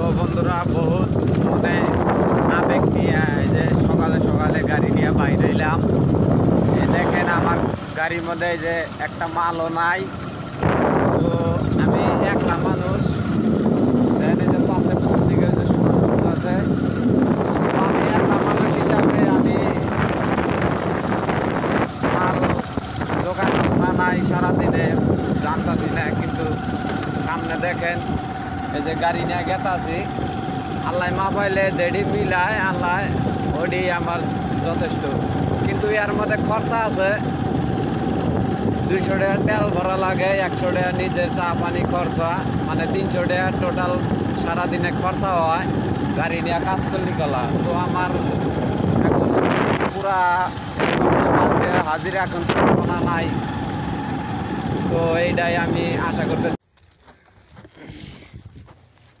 তো বন্ধুরা, বহুত মানে আবেগ নিয়ে যে সকালে সকালে গাড়ি নিয়ে বাইরে এলাম। দেখেন আমার গাড়ির মধ্যে যে একটা মালও নাই। তো আমি একলা মানুষ। আছে আমি একলা মানুষ হিসাবে আমি মাল দোকান নাই, সারাদিনে জানতাছি না কিন্তু সামনে দেখেন এই যে গাড়ি নিয়ে গেতাছি। আল্লাহ মা পাইলে যেডি মিলায়, আল্লাহ ওডি আমার যথেষ্ট। কিন্তু এর মধ্যে খরচা আছে। দুইশো টাকা তেল ভরা লাগে, একশো টাকা নিজের চা পানি খরচা মানে তিনশো টাকা টোটাল সারাদিনে খরচা হয়। গাড়ি নিয়ে কাজ করলি কলা। তো আমার এখন পুরা হাজিরা এখন নাই। তো এইটাই আমি আশা করতে